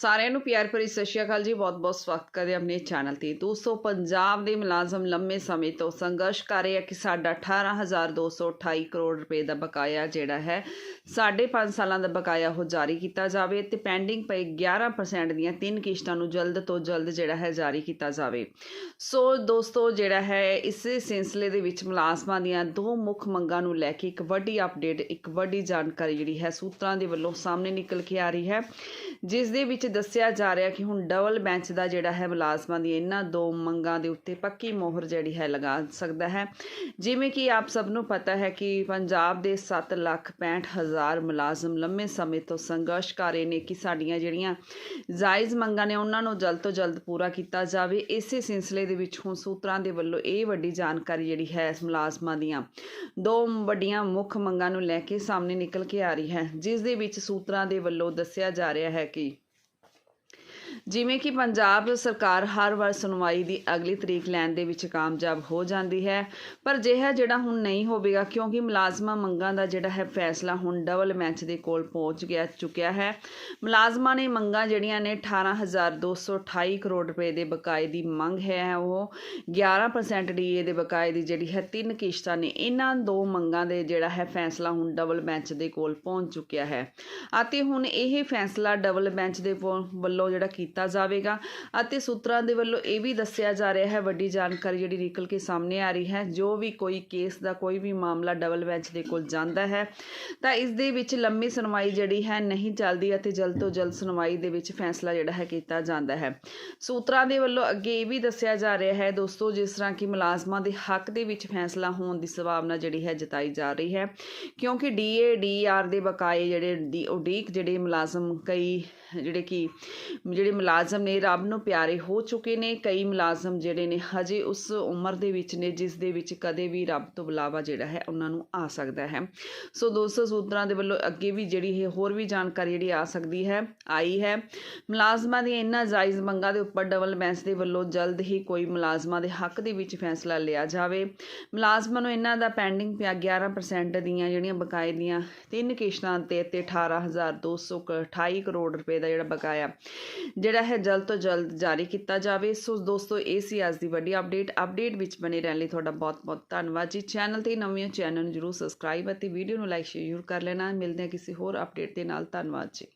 ਸਾਰਿਆਂ ਨੂੰ ਪਿਆਰ ਭਰੀ ਸਤਿ ਸ਼੍ਰੀ ਅਕਾਲ ਜੀ। ਬਹੁਤ-ਬਹੁਤ ਸਵਾਗਤ ਕਰਦੇ ਆਪਣੇ ਚੈਨਲ ਤੇ। ਦੋਸਤੋ ਪੰਜਾਬ ਦੇ ਮੁਲਾਜ਼ਮ ਲੰਮੇ ਸਮੇਂ ਤੋਂ ਸੰਘਰਸ਼ ਕਰ ਰਹੇ ਆ ਕਿ ਸਾਡਾ 18228 ਕਰੋੜ ਰੁਪਏ ਦਾ ਬਕਾਇਆ ਜਿਹੜਾ ਹੈ, ਸਾਢੇ ਪੰਜ ਸਾਲਾਂ ਦਾ ਬਕਾਇਆ ਉਹ ਜਾਰੀ ਕੀਤਾ ਜਾਵੇ ਤੇ ਪੈਂਡਿੰਗ ਪਏ 11% ਦੀਆਂ ਤਿੰਨ ਕਿਸ਼ਤਾਂ ਨੂੰ ਜਲਦ ਤੋਂ ਜਲਦ ਜਿਹੜਾ ਹੈ ਜਾਰੀ ਕੀਤਾ ਜਾਵੇ। ਸੋ ਦੋਸਤੋ, ਜਿਹੜਾ ਹੈ ਇਸੇ ਸਿਲਸਿਲੇ ਦੇ ਵਿੱਚ ਮੁਲਾਜ਼ਮਾਂ ਦੀਆਂ ਦੋ ਮੁੱਖ ਮੰਗਾਂ ਨੂੰ ਲੈ ਕੇ ਇੱਕ ਵੱਡੀ ਅਪਡੇਟ ਇੱਕ ਵੱਡੀ ਜਾਣਕਾਰੀ ਜਿਹੜੀ ਹੈ ਸੂਤਰਾਂ ਦੇ ਵੱਲੋਂ ਸਾਹਮਣੇ ਨਿਕਲ ਕੇ ਆ ਰਹੀ ਹੈ। ਜਿਸ ਦੇ ਵਿੱਚ ਦੱਸਿਆ ਜਾ ਰਿਹਾ ਕਿ ਹੁਣ ਡਬਲ ਬੈਂਚ ਦਾ ਜਿਹੜਾ ਹੈ ਮੁਲਾਜ਼ਮਾਂ ਦੀ ਇਹਨਾਂ ਦੋ ਮੰਗਾਂ ਦੇ ਉੱਤੇ ਪੱਕੀ ਮੋਹਰ ਜਿਹੜੀ ਹੈ ਲਗਾ ਸਕਦਾ ਹੈ। ਜਿਵੇਂ ਕਿ ਆਪ ਸਭ ਨੂੰ ਪਤਾ ਹੈ ਕਿ ਪੰਜਾਬ ਦੇ 7 ਲੱਖ 65 ਹਜ਼ਾਰ ਮੁਲਾਜ਼ਮ ਲੰਮੇ ਸਮੇਂ ਤੋਂ ਸੰਘਰਸ਼ ਕਰ ਰਹੇ ਨੇ ਕਿ ਸਾਡੀਆਂ ਜਿਹੜੀਆਂ ਜਾਇਜ਼ ਮੰਗਾਂ ਨੇ ਉਹਨਾਂ ਨੂੰ ਜਲਦ ਤੋਂ ਜਲਦ ਪੂਰਾ ਕੀਤਾ ਜਾਵੇ। ਇਸੇ ਸਿਲਸਿਲੇ ਦੇ ਵਿੱਚ ਹੁਣ ਸੂਤਰਾਂ ਦੇ ਵੱਲੋਂ ਇਹ ਵੱਡੀ ਜਾਣਕਾਰੀ ਜਿਹੜੀ ਹੈ ਮੁਲਾਜ਼ਮਾਂ ਦੀਆਂ ਦੋ ਵੱਡੀਆਂ ਮੁੱਖ ਮੰਗਾਂ ਨੂੰ ਲੈ ਕੇ ਸਾਹਮਣੇ ਨਿਕਲ ਕੇ ਆ ਰਹੀ ਹੈ। ਜਿਸ ਦੇ ਵਿੱਚ ਸੂਤਰਾਂ ਦੇ ਵੱਲੋਂ ਦੱਸਿਆ ਜਾ ਰਿਹਾ ਹੈ ਕਿ ਜਿਵੇਂ ਕਿ ਪੰਜਾਬ ਸਰਕਾਰ ਹਰ ਵਾਰ ਸੁਣਵਾਈ ਦੀ ਅਗਲੀ ਤਰੀਕ ਲੈਣ ਦੇ ਵਿੱਚ ਕਾਮਯਾਬ ਹੋ ਜਾਂਦੀ ਹੈ, ਪਰ ਜਿਹਾ ਜਿਹੜਾ ਹੁਣ ਨਹੀਂ ਹੋਵੇਗਾ, ਕਿਉਂਕਿ ਮੁਲਾਜ਼ਮਾਂ ਮੰਗਾਂ ਦਾ ਜਿਹੜਾ ਹੈ ਫੈਸਲਾ ਹੁਣ ਡਬਲ ਬੈਂਚ ਦੇ ਕੋਲ ਪਹੁੰਚ ਗਿਆ, ਚੁੱਕਿਆ ਹੈ। ਮੁਲਾਜ਼ਮਾਂ ਨੇ ਮੰਗਾਂ ਜਿਹੜੀਆਂ ਨੇ 18228 ਕਰੋੜ ਰੁਪਏ ਦੇ ਬਕਾਏ ਦੀ ਮੰਗ ਹੈ, ਉਹ 11% ਡੀਏ ਦੇ ਬਕਾਏ ਦੀ ਜਿਹੜੀ ਹੈ ਤਿੰਨ ਕਿਸ਼ਤਾਂ ਨੇ, ਇਹਨਾਂ ਦੋ ਮੰਗਾਂ ਦੇ ਜਿਹੜਾ ਹੈ ਫੈਸਲਾ ਹੁਣ ਡਬਲ ਬੈਂਚ ਦੇ ਕੋਲ ਪਹੁੰਚ ਚੁੱਕਿਆ ਹੈ। ਅਤੇ ਹੁਣ ਇਹ ਫੈਸਲਾ ਡਬਲ ਬੈਂਚ ਦੇ ਵੋ- ਵੱਲੋਂ ਜਿਹੜਾ ਕੀਤਾ ਜਾਵੇਗਾ ਅਤੇ ਸੂਤਰਾਂ ਦੇ ਵੱਲੋਂ ਇਹ ਵੀ ਦੱਸਿਆ ਜਾ ਰਿਹਾ ਹੈ, ਵੱਡੀ ਜਾਣਕਾਰੀ ਜਿਹੜੀ ਨਿਕਲ ਕੇ ਸਾਹਮਣੇ ਆ ਰਹੀ ਹੈ, ਜੋ ਵੀ ਕੋਈ ਕੇਸ ਦਾ ਕੋਈ ਵੀ ਮਾਮਲਾ ਡਬਲ ਬੈਂਚ ਦੇ ਕੋਲ ਜਾਂਦਾ ਹੈ, ਤਾਂ ਇਸ ਦੇ ਵਿੱਚ ਲੰਮੀ ਸੁਣਵਾਈ ਜਿਹੜੀ ਹੈ ਨਹੀਂ ਚੱਲਦੀ ਅਤੇ ਜਲਦ ਤੋਂ ਜਲਦ ਸੁਣਵਾਈ ਦੇ ਵਿੱਚ ਫੈਸਲਾ ਜਿਹੜਾ ਹੈ ਕੀਤਾ ਜਾਂਦਾ ਹੈ। ਸੂਤਰਾਂ ਦੇ ਵੱਲੋਂ ਅੱਗੇ ਇਹ ਵੀ ਦੱਸਿਆ ਜਾ ਰਿਹਾ ਹੈ, ਦੋਸਤੋ ਜਿਸ ਤਰ੍ਹਾਂ ਕਿ ਮੁਲਾਜ਼ਮਾਂ ਦੇ ਹੱਕ ਦੇ ਵਿੱਚ ਫੈਸਲਾ ਹੋਣ ਦੀ ਸੰਭਾਵਨਾ ਜਿਹੜੀ ਹੈ ਜਤਾਈ ਜਾ ਰਹੀ ਹੈ, ਕਿਉਂਕਿ ਡੀਏ, ਡੀਆਰ ਦੇ ਬਕਾਏ ਜਿਹੜੇ ਦੀ ਉਡੀਕ ਜਿਹੜੇ ਮੁਲਾਜ਼ਮ ਕਈ ਜਿਹੜੇ ਕਿ, ਜਿਹੜੇ ਮੁਲਾਜ਼ਮ ਨੇ ਰੱਬ ਨੂੰ ਪਿਆਰੇ ਹੋ ਚੁੱਕੇ ਨੇ। ਕਈ ਮੁਲਾਜ਼ਮ ਜਿਹੜੇ ਨੇ ਹਜੇ ਉਸ ਉਮਰ ਦੇ ਵਿੱਚ ਨੇ, ਜਿਸ ਦੇ ਵਿੱਚ ਕਦੇ ਵੀ ਰੱਬ ਤੋਂ ਬੁਲਾਵਾ ਜਿਹੜਾ ਹੈ ਉਹਨਾਂ ਨੂੰ ਆ ਸਕਦਾ ਹੈ। ਸੋ ਦੋਸਤੋ, ਸੂਤਰਾਂ ਦੇ ਵੱਲੋਂ ਅੱਗੇ ਵੀ ਜਿਹੜੀ ਇਹ ਹੋਰ ਵੀ ਜਾਣਕਾਰੀ ਜਿਹੜੀ ਆ ਸਕਦੀ ਹੈ, ਆਈ ਹੈ। ਮੁਲਾਜ਼ਮਾਂ ਦੀਆਂ ਇਹਨਾਂ ਜਾਇਜ਼ ਮੰਗਾਂ ਦੇ ਉੱਪਰ ਡਬਲ ਬੈਂਚ ਦੇ ਵੱਲੋਂ ਜਲਦ ਹੀ ਕੋਈ ਮੁਲਾਜ਼ਮਾਂ ਦੇ ਹੱਕ ਦੇ ਵਿੱਚ ਫੈਸਲਾ ਲਿਆ ਜਾਵੇ। ਮੁਲਾਜ਼ਮਾਂ ਨੂੰ ਇਹਨਾਂ ਦਾ ਪੈਂਡਿੰਗ ਪਿਆ 11% ਦੀਆਂ ਜਿਹੜੀਆਂ ਬਕਾਏ ਦੀਆਂ ਤਿੰਨ ਕਿਸ਼ਤਾਂ ਤੇ ਤੇ 18228 ਕਰੋੜ ਰੁਪਏ ਦਾ ਜਿਹੜਾ ਬਕਾਇਆ, ਜਿਹੜਾ ਹੈ ਜਲਦ ਤੋਂ ਜਲਦ ਜਾਰੀ ਕੀਤਾ ਜਾਵੇ। ਸੋ ਦੋਸਤੋ, ਇਹ ਸੀ ਅੱਜ ਦੀ ਵੱਡੀ ਅਪਡੇਟ ਅਪਡੇਟ ਵਿੱਚ ਬਣੇ ਰਹਿਣ ਲਈ ਤੁਹਾਡਾ ਬਹੁਤ ਬਹੁਤ ਧੰਨਵਾਦ ਜੀ। ਚੈਨਲ ਤੇ ਨਵੇਂ ਹੋ ਚੈਨਲ ਨੂੰ ਜਰੂਰ ਸਬਸਕ੍ਰਾਈਬ ਅਤੇ ਵੀਡੀਓ ਨੂੰ ਲਾਈਕ ਸ਼ੇਅਰ ਕਰ ਲੈਣਾ। ਮਿਲਦੇ ਹਾਂ ਕਿਸੇ ਹੋਰ ਅਪਡੇਟ ਦੇ ਨਾਲ। ਧੰਨਵਾਦ ਜੀ।